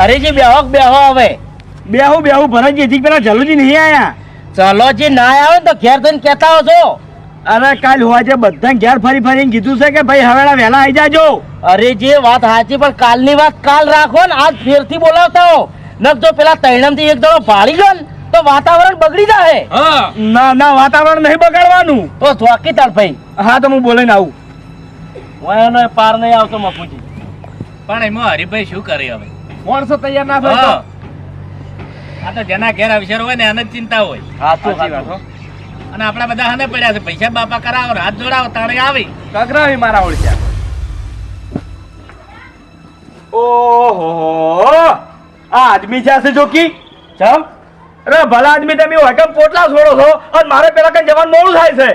હરીજી બેહો બેહો હવે. બેહું બેહું ભરતજી હજી પેલા જલુજી નહીં આયા? ચલો જે ના આવે ને તો ઘેર થઈને કહેતા હો છો અરે કાલ હોવાજે બધા ઘેર ફરી ફરીને કીધું છે કે ભાઈ હવેળા વહેલા આવી જાજો. અરે જે વાત સાચી પણ કાલની વાત કાલ રાખો ને આજ ફેરથી બોલાવતા હો. નક જો પેલા તૈણમથી એક દડો ફાળી ગયો ને તો વાતાવરણ બગડી જાય હા. ના ના વાતાવરણ નહીં બગાડવાનું. તો ધોકી તાર ભાઈ. હા તો હું બોલાઈને આવું. હું એનો પાર નહીં આવતો મફુજી. પણ એમાં હરિભાઈ શું કરે હવે? માણસો તૈયાર ના થાય આ તો જેના ઘેર અવસર હોય ને એને જ ચિંતા હોય. સાચું સાચી વાત હો. અને આપણા બધા હને પડ્યા છે. પૈસા બાપા કરાવો હાથ જોડાવો તાણે આવી. કગરાવી મારા ઓળખ્યા. ઓહો આ આદમી છે જોકી? ચમ? અરે ભલા આદમી તમે વકમ પોટલા છોડો છો? અને મારે પેલા કઈ જવાનું મોડું થાય છે?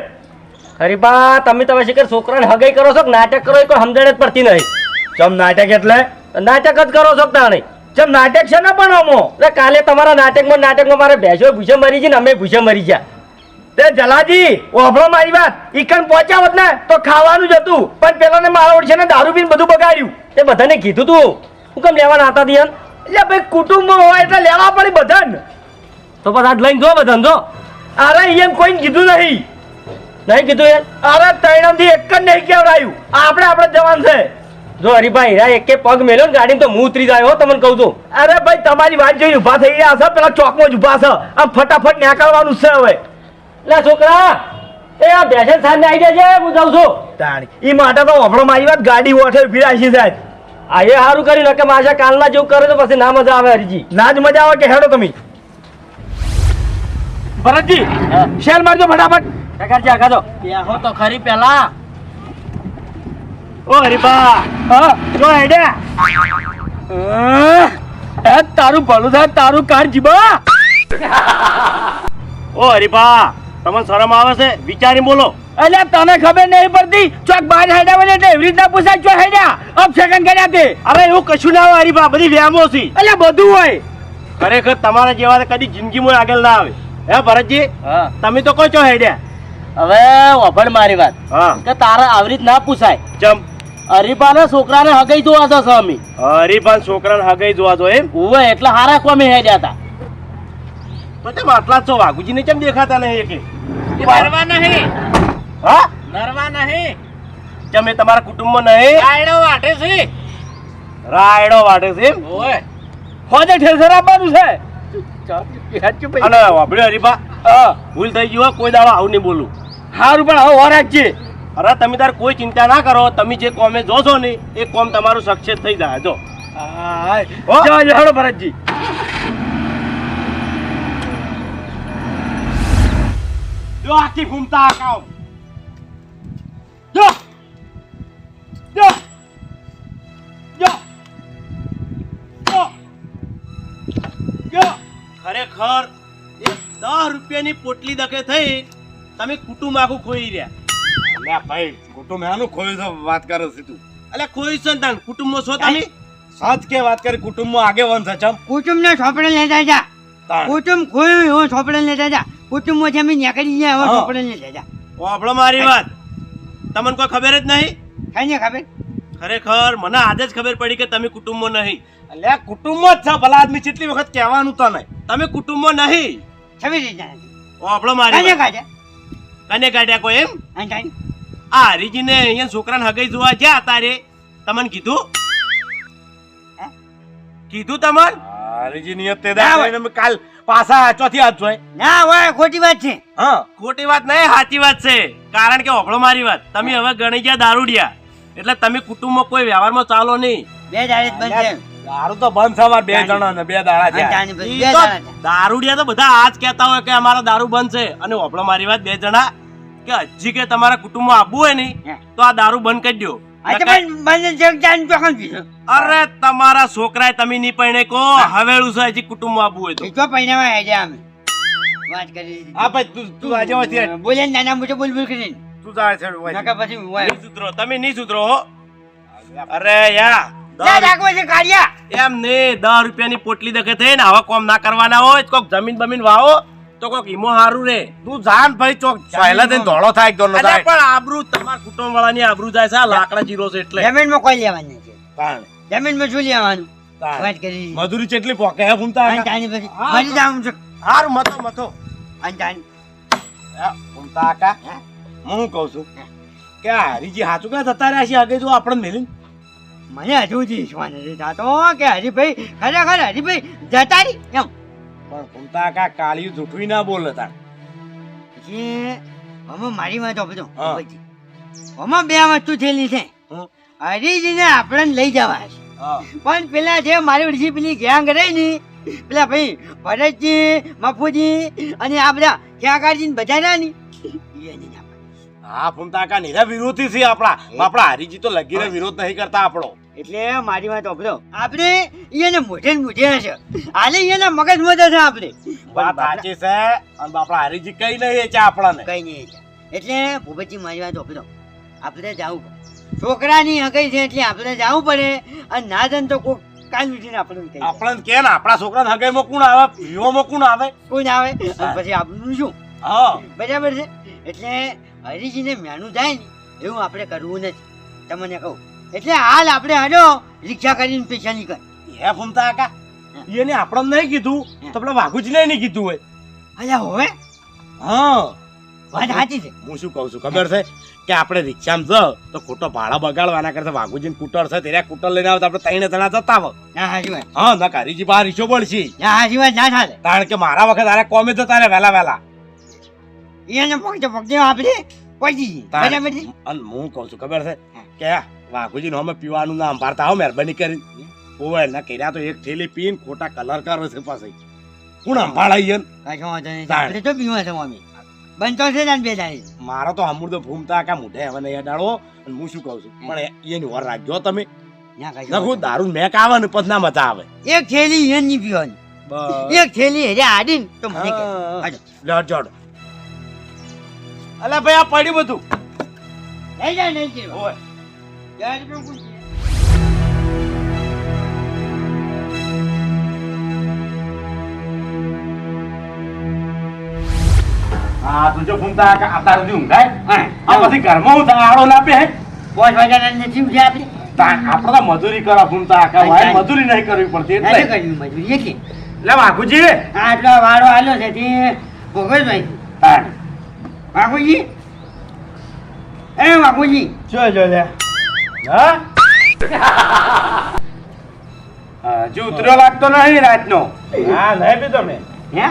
હરીબા તમે તમે શીખર છોકરાને હગાઈ કરો છો નાટક કરો એ કોઈ સમજણ જ પડતી નહીં. ચમ નાટક એટલે? નાટક જ કરો છો તાણે? જેમ નાટક છે ને પણ અમો એટલે કાલે તમારા નાટકમાં નાટકમાં મારે ભેંસો ભૂસે મરી છે ને અમે ભૂસે મરી ગયા તે જલાજી ઓભળો મારી વાત. ઈકન પહોંચ્યા હોત ને તો ખાવાનું જ હતું. પણ પેલાને મારા ઓળશે ને દારૂ પીને બધું બગાડ્યું. એ બધાને કીધું તું. હું કેમ લેવાના હતા દિયન? એટલે ભાઈ કુટુંબમાં હોય એટલે લેવા પડે બધાને. તો પછી આજ લઈને જો બધાને જો. અરે એમ કોઈને કીધું નહીં. નહીં કીધું યાર અરે તૈણમથી એક જ નહીં કેવડાયું. આપણે આપણે જવાન છે. જો હરીભાઈ હીરા એકે પગ મેલ્યો ને ગાડી તો હું ઉતરી જાય હો તમને કહું છું. અરે ભાઈ તમારી વાત જોઈને ઊભા થઈ ગયા છે? પેલા ચોકમાં જ ઊભા છે. આમ ફટાફટ નીકળવાનું છે હવે. લે છોકરા એ આ ભેંસે સામે આવી જજે હું જાઉં છું. તાણી ઈ માટે તો ઓભળો મારી વાત ગાડી ઓઠે ઊભી રાખી સાહેબ. આ એ સારું કર્યું કે મારા કાલના જેવું કરે તો પછી ના મજા આવે હરીજી. ના જ મજા આવે કે હેડો તમે. ભરતજી શેર મારજો ફટાફટ. આગા જો. બેહો તો ખરી પેલા. ઓ હરીબા જો હેડ્યા એ તારું ભલું થાય તારું કાર જીબા ઓ હરીભા તમને શરમ આવે છે? વિચારી બોલો. અલ્યા તને ખબર નહીં પડતી ચોક બહાર હેડ્યા હોય એટલે એવી રીતના પૂછાય હેડ્યા કર્યા તે. અરે એવું કશું ના હોય હરીભા બધી વ્યામો છે. બધું હોય. ખરેખર તમારા જેવા કદી કદી જિંદગીમાં આગળ ના આવે. હે ભરતજી? હા. તમે તો કહો છો હેડ્યા. હવે વફળ મારી વાત. કે તારા આવી રીત ના પૂછાય. ચમ હરીફાના છોકરાને હગાઈ જોવા છો સ્વામી હરીભાન છોકરાને હગાઈ જોવા જો એમ? ઉવે એટલે હારા કોમે હેડ્યા હતા તો. તેમ આટલા છો વાઘુજીને કેમ દેખાતા નહીં એકે? નરવા નહીં હા. નરવા નહીં તમે તમારા કુટુંબમાં નહીં? રાયડો વાટે છે. રાયડો વાટે છે એમ? ઓય હોજે ઠેસર આપવાનું છે. અને વાપડ્યો હરીભા હા. ભૂલ થઈ ગયું કોઈ દાડો આવું નહીં બોલું. સારું પણ હવે વરાગજે અરે તમે તાર કોઈ ચિંતા ના કરો તમે જે કોમે જોશો ને એ કોમ તમારું સક્સેસ થઈ જાય જો. હેડો ભરતજી. જો આખી ઘૂમતા આકાવ જો. જો. જો. જો. જો. ખરેખર એક દસ રૂપિયાની પોટલી દકે થઈ તમે કુટુંબ આખું ખોઈ રહ્યા. અલ્યા ભાઈ કુટુંબ એનું ખોયું છે વાત કરે છે તું એટલે ખોઈ છે ને તાન? કુટુંબમાં છો તમે? સાચ કે વાત કરી કુટુંબમાં આગેવાન છે ચમ. કુટુંબને સોંપડે લેતા જા. કુટુંબ ખોયું હું સોંપડે લેતા જા. કુટુંબમાં જમીન નીકળી જાય હવે હા. લેતા જા. મારી વાત. તમને કોઈ ખબર જ નહીં? ખાઈને ખબર. ખરેખર મને આજે જ ખબર પડી કે તમે કુટુંબમાં નહીં. અલ્યા કુટુંબમાં જ છે ભલા આદમી કેટલી વખત કહેવાનું તો નહીં. તમે કુટુંબમાં નહીં. છવી નથી વાપડો મારી વાત. ખાજા કાઢ્યા કોઈ એમ? ખાઈને. આ હરીજીને અહીંયા છોકરાને હગાઈ જોવા જ્યાં તારે તમને કીધું? કીધું તમને હરીજી નિયત તે ના દા કાલ પાછા ચોથી હાથ જોઈ ના હોય ખોટી વાત છે. હા. ખોટી વાત નહીં સાચી વાત છે. કારણ કે ઓફળો મારી વાત. તમે હવે ગણી ગયા દારૂડિયા. એટલે તમે કુટુંબમાં કોઈ વ્યવહારમાં ચાલો નહીં. બે દાડે બંધ છે. દારૂ તો બંધ છે અમારે બે જણા ને બે દાડા. દારૂડિયા તો બધા આજ કહેતા હોય કે અમારો દારૂ બંધ છે. અને ઓફળો મારી વાત બે જણા કે હજી કે તમારા કુટુંબમાં આવવું હોય ને તો આ દારૂ બંધ કરી દો અરે તમારા છોકરાએ તમે નહીં પરણે કો હવેળું છે હજી કુટુંબ આવવું હોય તો. તો પૈણામાં હેડ્યા અમે. વાત કરી. હા ભાઈ તું તું આજે હોતી બોલે નાના મોટો બોલ બોલ કરીને. તું જાય છે હોય. નકર પછી હોય. નહીં સુધરો તમે નહીં સુધરો અરે યા એમ ને દસ રૂપિયાની પોટલી દખે થઈ ને આવા કોમ ના કરવાના હોય કોક જમીન બમીન વાવો. તો કોક ઈમો હારું રે. તું જાન ભાઈ ચોક પહેલા થઈને ધોળો થાય એક દોનો થાય. પણ આબરૂ તમાર કુટુંબ વાળાની આબરૂ જાય છે આ લાકડા જીરો છે એટલે. જમીનમાં કોઈ લેવાનું નથી. જમીનમાં શું લેવાનું? વાત કરી મજૂરી ચેટલી પોકે હે ફૂમતા આ જાની પછી મરી જાઉં છું. હાર મતો મતો આ જાની ફૂમતા કાકા હું? કહું છું? કે હરીજી હાચું ક્યાં થતા રહ્યા છે? આગળ જો આપણને મેલીને? મને હજુ જ વિશ્વાસ નથી થતો કે હરીભાઈ ખરેખર હરીભાઈ જતા રહી. એમ. પણ કુંતા કા કાળિયું જૂઠવી ના બોલે તાર. જે અમે મારી વાત આપજો હા. આમાં બે વસ્તુ થયેલી છે. હરીજીને આપણને લઈ જવા છે. પણ પેલા જે મારી વડસી પેલી ગેંગ રહી ની પેલા ભાઈ ભરતજી મફુજી અને આ બધા ક્યાંકાજી બધા રહ્યા ની ના. હા ફૂમતા કા નિરા વિરોધી છે આપણા. આપણા હરીજી તો લગીને વિરોધ નહીં કરતા આપણો. એટલે મારી વાત આપજો આપણે એને મોઢે ને મોઢે છે. આલે એના મગજ મોઢે છે આપણે. વાત સાચી છે અને આપણા હરીજી કઈ નહીં છે આપણને. કઈ નહીં એટલે ભૂપતજી મારી વાત આપજો આપણે જવું પડે. છોકરાની હગઈ છે એટલે આપણે જવું પડે. અને ના જન તો કોઈ કાલ ઉઠીને આપણે. આપણને કે ને આપણા છોકરાને હગાઈમાં કોણ આવે? પીવામાં કોણ આવે? કોઈ ના આવે પછી આપણું શું? હા. બરાબર છે? એટલે હરીજીને મેનું થાય ને એવું આપણે કરવું નથી. તમને કહું. એટલે હાલ આપણે હાલો રિક્ષા કરીને પૈસા નીકળ. હે ફૂમતા કાકા એને આપણને નહીં કીધું તો પેલા વાઘુજીને નહીં કીધું હોય. અલ્યા હવે. હા. વાત સાચી છે. હું શું કહું છું? ખબર છે કે આપણે રિક્ષામાં જાવ તો ખોટો ભાડા બગાડવાના કરતા વાઘુજીને કુટર છે ત્યારે કુટર લઈને આવતા આપણે ત્રણે જણા જતા ના વાત. હા ના કારીજી બહાર રીક્ષો પડશે ના હાજી વાત ના ચાલે. કારણ કે મારા વખત આરે કોમે તો તારે વહેલા વહેલા. એને પગજે પગજે પહોંચી જઈએ તાર. અને હું કહું છું ખબર છે કે વાઘુજી નો અમે પીવાનું ના અંબારતા આવો મહેરબાની કરી. ઓવે ના કર્યા તો એક થેલી પીન ખોટા કલર કરો છે પાસે કોણ અંભાળાઈ એને કાંઈ તો પીવા છે મમ્મી. બનતો છે ને બે દાડી. મારો તો અમૂર તો ભૂમતા કા મોઢે હવે નહીં અડાડો અને હું શું કહું છું? પણ એની વર રાખજો તમે. ના નખું દારૂ મેક આવે ને પછી ના મજા આવે. એક થેલી એનની પીવાની. એક થેલી હેરે આડીને તો મને લડ જડ અલા ભાઈ આ પડ્યું બધું. લઈ જાય નહીં ઓય યાર પણ પૂછીએ. હા તું જો ભૂમતા કા ઊંઘાય. હા. આ પછી ઘરમાં હું આળો ના પે પાંચ વાગ્યાના નથી ઉઠ્યા આપણે આપણે તો મજૂરી કરા ભૂમતા કા ભાઈ મજૂરી નહીં કરવી પડતી એટલે. કરવી મજૂરી? એટલે લે વાઘુજી. આ આટલો વાળો આલ્યો છે તે ભોગવભાઈ બાપુજી એ બાપુજી જો જો લે. હજી ઉતર્યો લાગતો નહીં રાતનો. હા નહીં પીધો મેં. હે?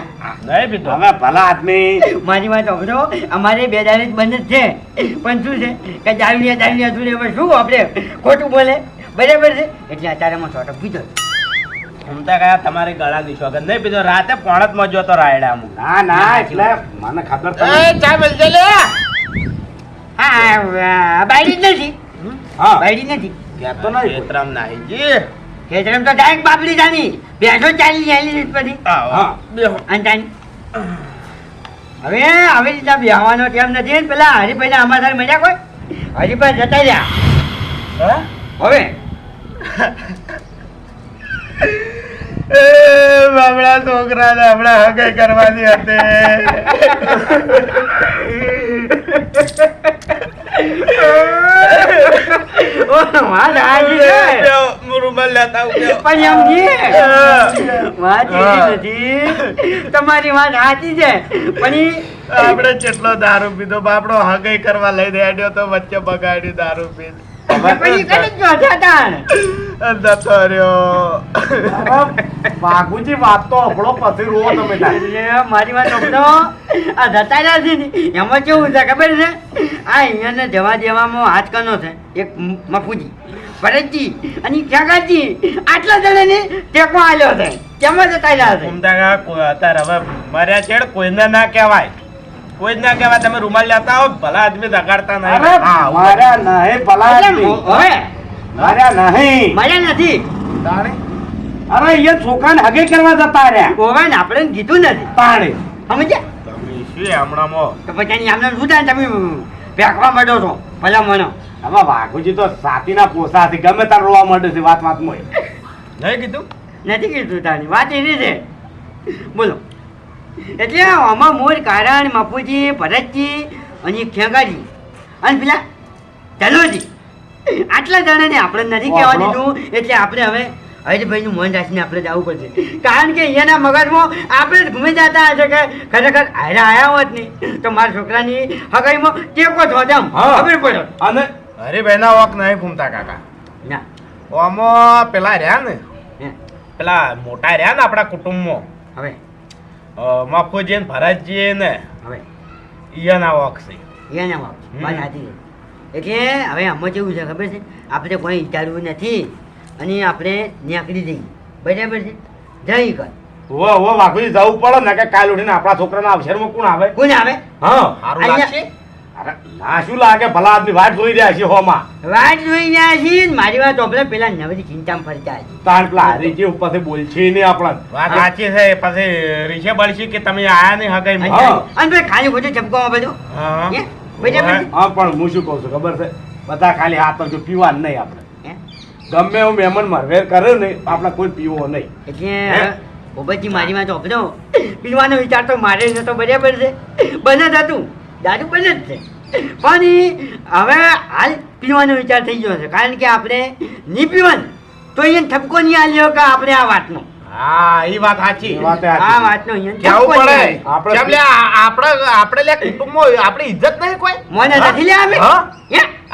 નહીં પીધો. હવે ભલા આદમી. મારી વાત સાંભળો અમારે બે દાડે બંધ છે. પણ શું છે કે દારૂડિયા દારૂડિયા જોડે હવે શું આપણે ખોટું બોલે? બરાબર છે? એટલે અત્યારેમાં છોટો પીધો ઘૂમતા ગયા તમારે ગળા દીશો અગર નહીં પીધો. રાતે પોણતમાં જોતો રાયડા અમુક ના ના એટલે મને ખબર ચા બોલજે લે. હા જ નથી. હા. બાયડી નથી. કહેતો નહીં ખેતરામ નાહીજી ખેતરમ તો ડાયરેક્ટ બાપડી જાની. બેસો ચાલી ચાલી પછી. હા અને તાની હવે આવી રીતના બેહવાનો ટાઈમ નથી. ને પેલા હરીભાઈ ના અમારા મજા કોઈ? હરીભાઈ જતા રહ્યા. હવે? બાબડા છોકરાને હમણાં હગે કરવાની ઓ, તમારી વાત ઈ આપણે દારૂ પીધો આપડો હગઈ કરવા લઈ દેડ્યો તો વચ્ચે બગાડ્યું દારૂ તો હભળો પછી તમે મારી વાત આ એમાં કેવું છે ખબર છે? આ અહીંયાને જવા દેવામાં હાથ કનો છે એક મફુજી. ભરતજી અને ખ્યાગાજી આટલા જણાને ટેકો આલ્યો છે કેમ જ રહ્યા છે? અત્યારે હવે મર્યા છેડ કોઈને ના કહેવાય. કોઈ જ ના કહેવાય તમે રૂમાલ લેતા હો ભલા આદમી દગાડતા નહીં. માર્યા નહીં ભલા આદમી. હવે મારા નહીં. મજા નથી. અરે એ છોકરાને હગે કરવા જતા રહ્યા. ઓવે ને આપણે કીધું નથી. તાણે. સમજ્યા? તમે શું હમણાં મો તો પછી આમને શું થાય? તમે ફેંકવા માંડ્યો છો. ભલા મનો. આમાં વાઘુજી તો સાતીના પોસાથી ગમે તાર રોવા માંડે છે વાત વાતમાં. નહીં કીધું? નથી કીધું તારી. વાત એની છે. બોલો. એટલે આમાં મોર કારણ માપુજી ભરતજી અને ખેંગાજી. અને પેલા ચલોજી આટલા જણાને આપણે નથી કહેવા દીધું. એટલે આપણે હવે હરિભાઈનું મન રાખીને આપણે જવું પડશે. કારણ કે અહીંયાના મગજમાં આપણે જ ઘૂમી જતા હશે કે ખરેખર હારે આવ્યા હોત નહીં તો મારા છોકરાની હગાઈમાં ટેકો થો તેમ. ખબર પડે. અને? હરીભાઈના વોક નહીં ઘૂમતા કાકા. ના. ઓમાં પેલા રહ્યા ને પેલા મોટા રહ્યા ને આપણા કુટુંબમાં. હવે. અ, ને ભરતજી ને હવે. ઈયાના વોક છે. ઈયાના વાત સાચી એટલે હવે આમાં કેવું છે ખબર છે? આપણે કોઈ વિચારવું નથી. અને આપણે નીકળી જઈએ બરાબર છે? જઈ કર વો વો વાઘુજી જવું પડે ને કે કાલ ઉઠીને આપણા છોકરાના અવસરમાં કોણ આવે? કોણ આવે? હા. સારું લાગશે? અરે ના શું લાગે? ભલા આદમી વાટ જોઈ રહ્યા છે હોમાં. વાત જોઈ રહ્યા મારી વાત આપણે પેલા નવરી ચિંતામાં ફરતા છે તાણ પેલા હરીજી ઉપરથી બોલશે નહીં આપણા. વાત સાચી છે. પછી રીશે બળશે કે તમે આયા નહીં હગાઈ અને ભાઈ ખાલી ખોટું ચપકો બધું હા. પણ હું શું કહું છું ખબર છે? બધા ખાલી હાથ જો પીવાનું નહીં આપણે? ગમે એવું મહેમાન મારવેર કરે ને આપણે કોઈ પીવો નહીં. એટલે ઓબજી મારી વાત ઓપડો પીવાનો વિચાર તો મારે નતો બરાબર છે. બને જ હતું દારૂ બને જ છે. પણ હવે હાલ પીવાનો વિચાર થઈ ગયો છે. કારણ કે આપણે નહીં પીવાનું. તો અહીંયા ઠપકો નહીં આલ્યો કે આપણે આ વાતનો? હા એ વાત સાચી. એ વાત આ સાચી. વાતનો અહીંયા કેવું પડે? આપણે- આપણે આપણે લે કુટુંબમાં આપણી ઇજ્જત નહીં કોઈ? મને નથી લે આવે હા?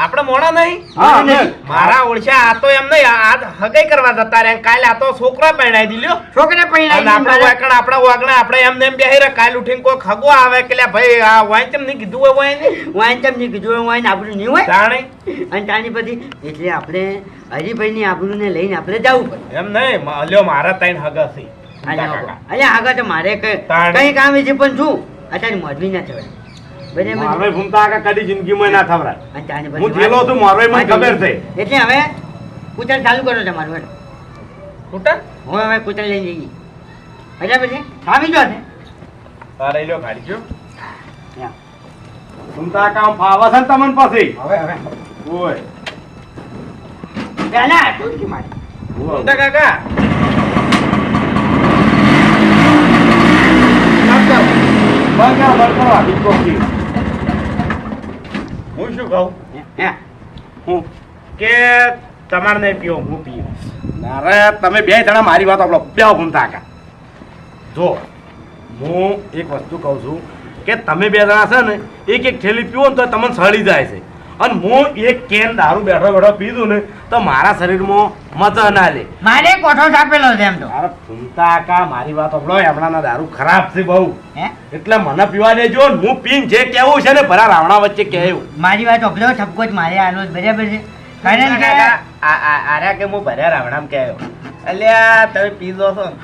આપણે મોણા નહીં? હા મારા ઓળખ્યા આ તો એમ નહીં આજ હગાઈ કરવા જતા રહ્યા. કાલે આ તો છોકરા પરણાઈ દીધો. છોકરા અને આપણે વાકણ આપણે વાકણ આપણે એમ બેહી રહ્યા કાલ ઉઠીને કોઈ ખગો આવે કે લે ભાઈ આ વાંચમ નહીં કીધું હોય વાંચ. નહીં વાઈન તમને કીધું વાઈન આપણું નહીં હોય. જાણે. અને તાની પછી એટલે આપણે હરિભાઈની આબરૂને લઈને આપણે જવું પડે. એમ નહીં લ્યો મારા તાઈન હગાસી અલ્યા આગળ તો મારે કઈ કામ છે પણ શું? અત્યારે મોડવી ના થવાય મારવાઈ ભૂમતા આગળ કદી જિંદગીમાં ના થવરાય. હું થયેલો છું, મારોય મને ખબર છે. એટલે હવે કૂતર ચાલુ કરો તમારું હેડો. કુટા હું હવે કૂતર લઈને જઈએ બરાબર છે આવી જો છે. તારે લ્યો ગાડી જો. ભૂમતા કામ ફાવા છે ને તમને પછી? હવે હવે. ઓય. પહેલા હતું કે મારે? ઓય. કાકા બગા બળકો આવી કોકી. હું શું કહું? હે? હું કે તમારે નહીં પીવો હું પીવું અરે તમે બે જણા મારી વાત આપણો પ્યાવ ભૂમતા કા જો હું એક વસ્તુ કહું છું કે તમે બે જણા છે ને એક એક થેલી પીવો ને તો તમને સળી જાય છે. અને હું એક કેન દારૂ બેઠો બેઠો પીધું ને તો મારા શરીરમાં મજા ના લે. મારે કોઠો છાપેલો છે એમ તો. અરે ફૂલતા કા મારી વાત આપણો હમણાંના દારૂ ખરાબ છે બહુ. હે? એટલે મને પીવા દેજો ને હું પીન જે કેવું છે ને ભરા રાવણા વચ્ચે કહેવું. મારી વાત ઓપલો ઠપકો જ મારે આનો જ બરાબર છે? કારણ કે કાકા આ- આ- આર્યા કે હું ભર્યા રાવણામ કહેવું અલ્યા તમે પીધો છો ને.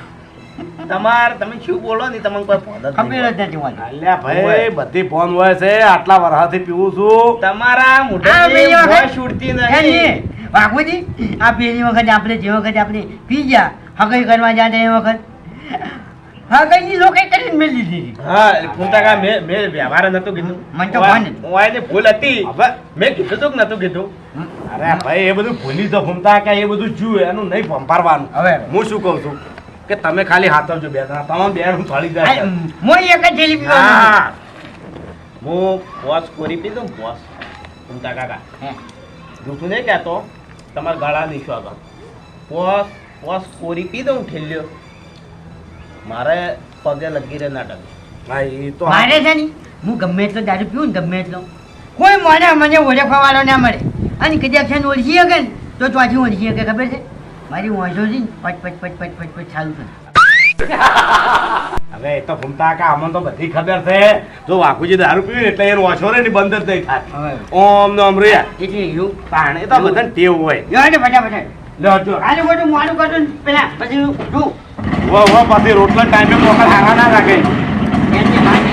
તમાર તમે શું બોલો ને તમને કોઈ ફોન ખબર જ નથી મને અલ્યા ભાઈ બધી ફોન હોય છે આટલા વર્ષથી પીવું છું. તમારા મોઢા છૂટતી નહીં બાપુજી આ પેલી વખત આપણે જે વખત આપણે પી ગયા હગાઈ કરવા જ્યાં એ વખત લોકો કરીને હા ફૂમતા મેં મેં વ્યવહાર નતું કીધું. મને તો ભાન ઓય ભૂલ હતી હવે મેં કીધું તો નતું કીધું. અરે ભાઈ એ બધું ભૂલી તો ભૂમતા કે એ બધું જુએ એનું નહીં ભંપારવાનું હવે. હું શું કહું છું? કે તમે ખાલી હાથવજો બે જણા. તમામ બે હું ફાળી જાય હું એક જ પીવાનો. હા. હું બોસ કોરી પીધો? ને બોસ. ફૂમતા કાકા. હે. જૂઠું નહીં કહેતો. તમારા ગળા નહીં આગળ બોસ બોસ કોરી પીધું ઠેલ્યો? મારે પગે લગી રે નાટક. હા એ તો મારે છે ને હું ગમે એટલો દારૂ પીવું ને ગમે એટલો. કોઈ મને મને ઓળખવા વાળો ના મળે. અને કદાચ ઓળખી શકે ને તો ચોથી ઓળખી શકે ખબર છે? મારી વાંચો છે ને પચ પચ પચ પચ પચ પચ ચાલુ થશે હવે એ તો ભૂમતા કા અમને તો બધી ખબર છે. જો વાઘુજી દારૂ પીવે એટલે એ ઓછો રે ને બંદર થઈ થાય. ઓમ નો અમ રહ્યા. એટલે એવું. એ તો બધાને ટેવ હોય. યો ને ફટાફટ. લ્યો જો. આનું બધું મોડું કરતું પેલા પછી તું વો વો પાછી રોટલા ટાઈમે મોકલ હારા ના રાખે. એની કે મારે.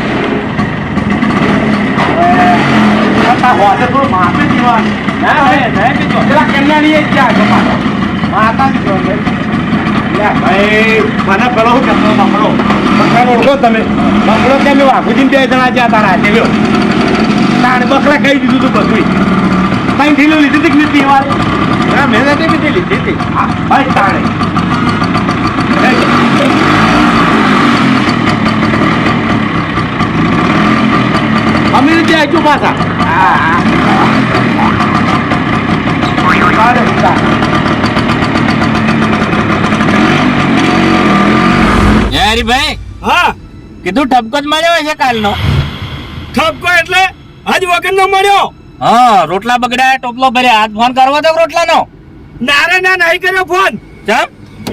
કરતા હોતે થોડું માપે પીવાનું ના હવે નહીં પીતો પેલા લઈએ ક્યાં છો ને મને પેલો હું કહેતો બંગડો ઓળખો તમે બકડો કે મેં આખુજી બે જણા જ્યાં તારા હાથે તાણે બકરા કહી દીધું તું બધું તાઈ ઢીલો લીધી હતી કે નહીં પીવાની હા મેં નથી પીધી લીધી હતી? હા, ભાઈ તાણે. અમે ત્યાં આવજો પાછા. હા હા તારે તારે હરીભાઈ હા. કીધું ઠપકો જ મળ્યો છે કાલનો. ઠપકો એટલે આજ વગર નો મળ્યો. હા રોટલા બગડ્યા ટોપલો ભર્યા. આજ ફોન કરવો તો રોટલાનો? ના નારે ના નહીં કર્યો ફોન. ચમ?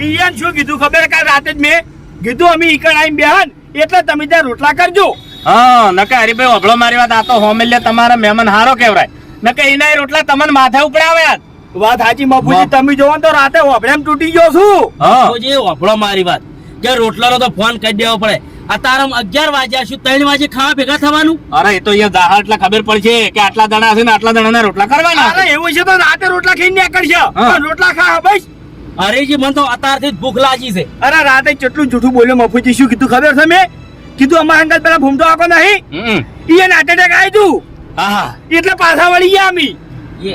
ઈયાન શું કીધું ખબર? કાલ રાતે જ મેં કીધું અમે ઈકણ આવીને બેહન એટલે તમે ત્યાં રોટલા કરજો. હા નકે હરીભાઈ ઓભળો મારી વાત. આ તો એટલે તમારા મહેમાન હારો કેવરાય નકે એના રોટલા તમને માથે ઉપડાવ્યા વાત સાચી મફુજી તમે જોવો ને તો રાતે ઓભળેમ તૂટી ગયો છું. હા. બાપુજી વાપરો મારી વાત. કે રોટલાનો તો ફોન કરી દેવો પડે. અત્યારે અગિયાર વાગ્યા શું ત્રણ વાગે ખાવા ભેગા થવાનું? અરે એ તો અહીંયા દાહા એટલે ખબર પડશે કે આટલા દણા હશે ને આટલા દણાના રોટલા કરવાના અરે એવું છે તો રાતે રોટલા ખાઈને નીકળશે. રોટલા ખા બસ. અરે જી મને તો અતારથી જ ભૂખ લાગી છે. અરે રાતે કેટલું જૂઠું બોલ્યો મફુજી શું કીધું ખબર છે મેં? કીધું અમારા અંકલ પેલા ભૂમતો આકો નહીં? ઈ એને હાર્ટ એટેક આવી તું. હા હા. એટલે પાછા વળી ગયા અમી.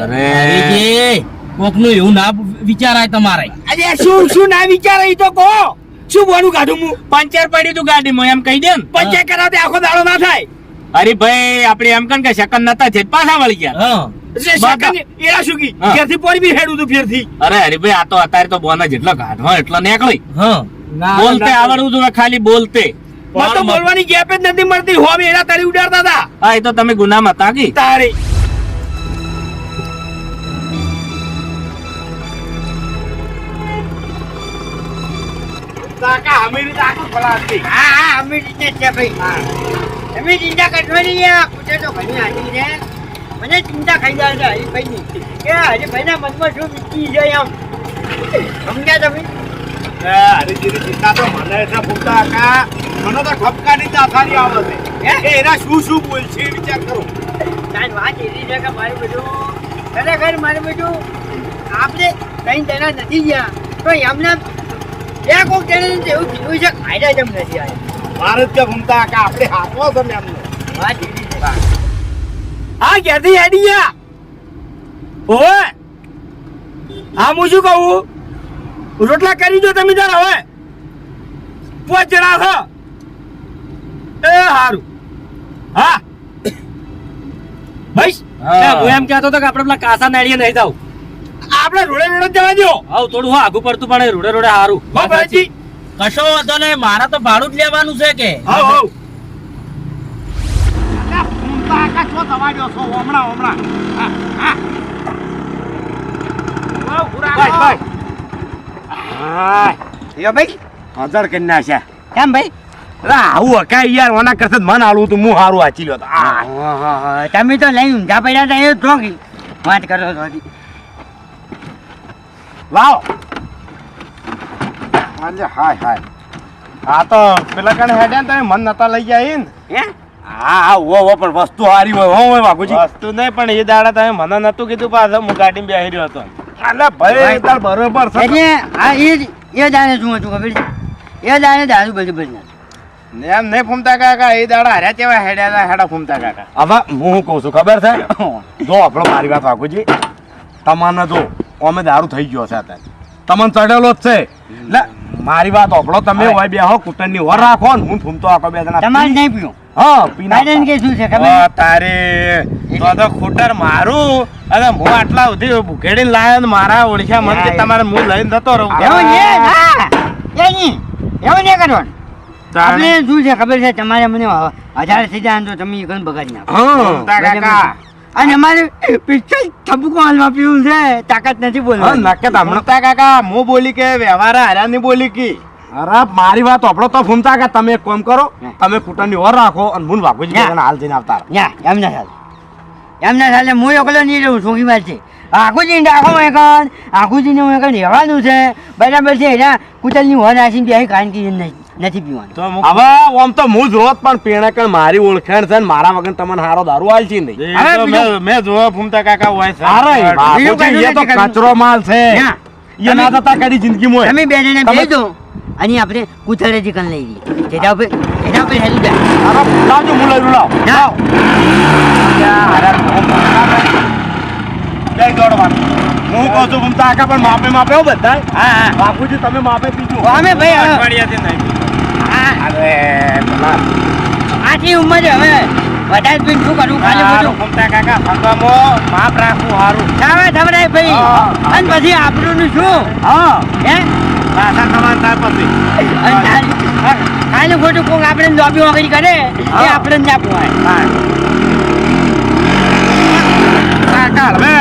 અરે. અરે જી કોકનું એવું ના વિચારાય તમારે. અરે શું શું ના વિચારાય તો કહો. શું બોલું કાઢું હું પંચર પડ્યું તું ગાડીમાં એમ કહી દે ને. પંચે કરાવતે આખો દાડો ના થાય. અરે ભાઈ આપણે એમ કન કે સેકન્ડ નતા છે પાછા વળી ગયા. હા. એટલે બાપા. શાકાની એરા શું કી પોરી બી હેડું તું ફેરથી. અરે હરીભાઈ આ તો અત્યારે તો બોના જેટલો ગાઢો એટલો નીકળી. હા. બોલતે આવડવું તું ખાલી બોલતે. તો બોલવાની ગેપ જ નથી મળતી હોમ એના તારી ઉડાડતા હતા. હા એ તો તમે ગુનામાં હતા કે? તારી કાકા હમીરી તો આખું ફલાતી હા હા અમે રીતે છે ભાઈ. તમે ચિંતા કરવાની છે પૂછે તો ઘણી હાજરી છે. મને ચિંતા ખાઈ જાય છે હરીભાઈની કે હરીભાઈના મનમાં શું વીતી છે એમ. સમજ્યા તમે? હરીજીની ચિંતા તો મને છે ફૂમતા કાકા. મને તો ઠપકાની તાથાની આવે છે. એના શું શું બોલશે એ વિચાર કરો. તારી વાત એવી છે કે મારું બધું ખરેખર મારું બધું આપણે કઈ તેના નથી ગયા. તો એમને બે કોક તેને એવું કીધું છે ફાયદા જેમ નથી આવ્યા ભારત કે ઘૂમતા કાકા આપણે હાથમાં છે ને હા છે. હા. ક્યાંથી હેડી ગયા? ઓવે હા હું શું કહું? રોટલા કરી દો તમે તાર હવે પોચ જણા છો. એ હારું. હા. ભાઈ હું. એમ કહેતો હતો કે આપણે પેલા કાસા નાળીએ નહીં જાવ આપણે રોડે રોડે જવા દો આવ થોડું હા આગુ પડતું પણ રોડે રોડે હારું. હો ભાઈજી. કશો વાંધો નહીં મારા તો ભાડું જ લેવાનું છે કે. હા હા. ફૂમતા કાકા છો દવાડ્યો છો હમણાં હમણાં. હા, હા. વાવ, હુરા, ભાઈ હજાર કરી નાખ્યા. આવું હકાય યાર ઓના કરતા મન આલું તું હું હારું વાંચી લ્યો તો. આ. તમે તો લઈ ઊંધા પડ્યા હતા એ વાત કરો છો. લાવો. હાય હાય. આ તો પેલા કણે હેડે ને તમે મન નતા લઈ જાય ને હે? હા હા ઓ ઓ પણ વસ્તુ હારી હોય હો હોય બાપુજી. વસ્તુ નહીં પણ એ દાડા તમે મને નતું કીધું પાછો હું ગાડીમાં બેહી રહ્યો હતો. અલે ભાઈ તાર બરોબર છે. એટલે આ એ જ એ દાને શું હતું ખબર એ દાને દારૂ બધું બધું એમ નહીં ફૂમતા કાકા એ દાડા હાર્યા કેવા હેડ્યા હેડા ફૂમતા કાકા. હવે હું કહું છું ખબર છે? જો આપણો મારી વાત વાગુજી તમાને જો અમે દારૂ થઈ ગયો છે અત્યારે. તમને ચડેલો જ છે. એટલે મારી વાત ઓપડો તમે હોય બે હો કુટરની ઓર રાખો ને હું ફૂમતો આખો બે જણા તમારે નહીં પીવું? હા પીના કે શું છે ખબર? તારે. તો તો ખૂટર મારું. અને હું આટલા સુધી ભૂખેડીને લાયો ને મારા ઓળખ્યા મન કે તમારે હું લઈને જતો રહું. એવું નહીં હા. એ નહીં. એવું નહીં કરવાનું. આપણે શું છે ખબર છે? તમારે મને હજાર સીધા તો તમે એ બગાડી નાખો. હા. કાકા. અને અમારે પિક્ચર થબકો હાલમાં પીવું છે. તાકાત નથી બોલવા બોલવાની નક્કી તો હમણાં. ફૂમતા કાકા હું બોલી કે વ્યવહાર હાર્યા ની બોલી કી. અરે મારી વાત આપણો તો ફૂમતા કે તમે એક કામ કરો તમે કુટરની ઓર રાખો અને મુન વાગુજી બે ના. હાલ જઈને આવતા. ના એમ ના ચાલે એમ ના ચાલે હું એકલો નહીં રહું સોગી વાત છે આખું જીને રાખો એકન આખું જીને હું એકન રહેવાનું છે. બરાબર છે એના કુટલની ઓર નાખીને બે કારણ કે નહીં નથી પીવાનું. હવે આમ તો હું જોત પણ પીણા કણ મારી ઓળખાણ છે ને મારા વગર તમને હારો દારૂ આલચી છે નહીં મેં- મેં જોયો ફૂમતા કાકા હોય છે. અરે બીજું બાપુજી, એ તો કચરો માલ છે. એ ના થતા કરી જિંદગીમાં તમે બે જણા બેસો અને આપણે કુતરે ચિકન લઈ લઈએ જેના ઉપર જેના ઉપર હેલી જાય અરે લાવજો હું લઈ લઉં, લાવ. ના. જય દોડવાનું. હું કહું છું ઘૂમતા આખા પણ માપે માપે હો બધા હા હા. બાપુજી તમે માપે પીજો. અમે ભાઈ અઠવાડિયાથી નહીં. આટલી ઉંમર હવે. વધારે પીને શું કરવું ખાલી બધું. ફમતા કાકા સંગમો માપ રાખવું હારું. સાવે થવડાય ભાઈ. અને પછી આપણું શું? હા. હે? પાછા તમારે તાર પછી ખાલી ખોટું કોક આપણે લોબી વગેરે કરે એ. આપણે જ ના પોવાય કાકા હવે.